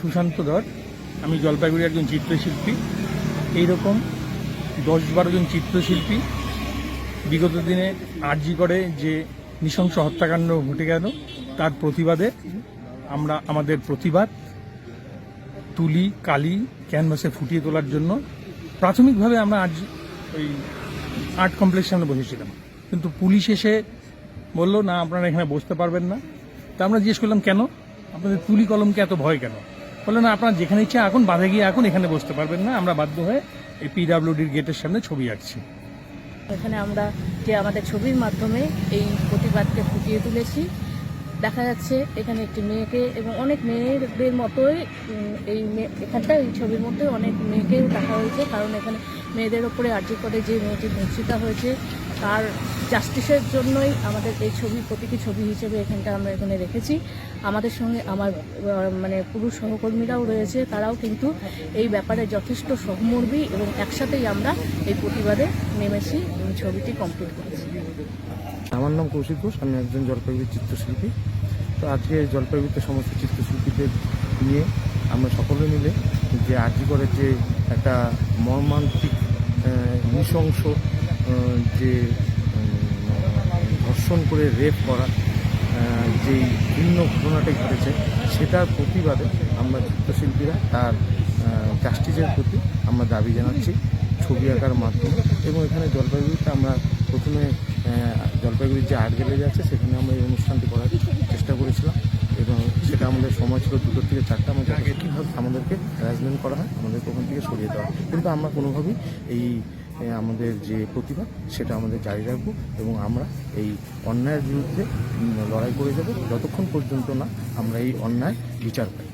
সুশান্ত ধর, আমি জলপাইগুড়ি একজন চিত্রশিল্পী। এইরকম দশ বারো জন চিত্রশিল্পী বিগত দিনে আর্জি করে যে নৃশংস হত্যাকাণ্ড ঘটে গেল, তার প্রতিবাদে আমরা আমাদের প্রতিবাদ, তুলি, কালি, ক্যানভাসে ফুটিয়ে তোলার জন্য। প্রাথমিকভাবে আমরা আজ ওই আর্ট কমপ্লেক্সে আমরা বসেছিলাম। কিন্তু পুলিশ এসে বলল, না, আপনারা এখানে বসতে পারবেন না। তা আমরা জিজ্ঞেস করলাম, কেন? আপনাদের তুলি কলমকে এত ভয় কেন? বলল, না, আপনারা যেখানে ইচ্ছা এখন বাধা গিয়ে এখন এখানে বসতে পারবেন না। আমরা বাধ্য হয়ে এই পিডাব্লিউডির গেটের সামনে ছবি আঁকছি। এখানে আমরা যে আমাদের ছবির মাধ্যমে এই প্রতিবাদকে ফুটিয়ে তুলেছি। দেখা যাচ্ছে এখানে একটি মেয়েকে এবং অনেক মেয়েদের মতোই এই এখানটা এই ছবির মধ্যে অনেক মেয়েকেও দেখা হয়েছে। কারণ এখানে মেয়েদের ওপরে আর্জি করে যে মেয়েটি ধর্ষিতা হয়েছে তার জাস্টিসের জন্যই আমাদের এই ছবি প্রতীকী ছবি হিসেবে এখানটা আমরা এখানে রেখেছি। আমাদের সঙ্গে আমার মানে পুরুষ সহকর্মীরাও রয়েছে, তারাও কিন্তু এই ব্যাপারে যথেষ্ট সহমর্মী এবং একসাথেই আমরা এই প্রতিবাদে নেমেছি এবং ছবিটি কমপ্লিট করেছি। আমার নাম কৌশিক ঘোষ, আমি একজন জলপাইগুড়ির চিত্রশিল্পী। তো আজকে জলপাইগুড়িতে সমস্ত চিত্রশিল্পীদের নিয়ে আমরা সকলে মিলে যে আর্জি করে যে একটা মর্মান্তিক নৃশংস যে ধর্ষণ করে রেপ করা যেই ভিন্ন ঘটনাটি ঘটেছে সেটার প্রতিবাদে আমরা চিত্রশিল্পীরা তার জাস্টিসের প্রতি আমরা দাবি জানাচ্ছি ছবি আঁকার মাধ্যমে এবং এখানে জলপাইগুড়িতে আমরা প্রথমে জলপাইগুড়ির যে আর্ট গ্যালারি আছে সেখানে আমরা এই অনুষ্ঠানটি করার চেষ্টা করেছিলাম এবং সেটা আমাদের সময় ছিল দুটো থেকে চারটা আমাদের কীভাবে আমাদেরকে হ্যারাসমেন্ট করা হয় আমাদেরকে ওখান থেকে সরিয়ে দেওয়া হয়। কিন্তু আমরা কোনোভাবেই এই আমাদের যে প্রতিবাদ সেটা আমাদের জারি রাখব এবং আমরা এই অন্যায়ের বিরুদ্ধে লড়াই করে যাব। যতক্ষণ পর্যন্ত না আমরা এই অন্যায় বিচার পাই।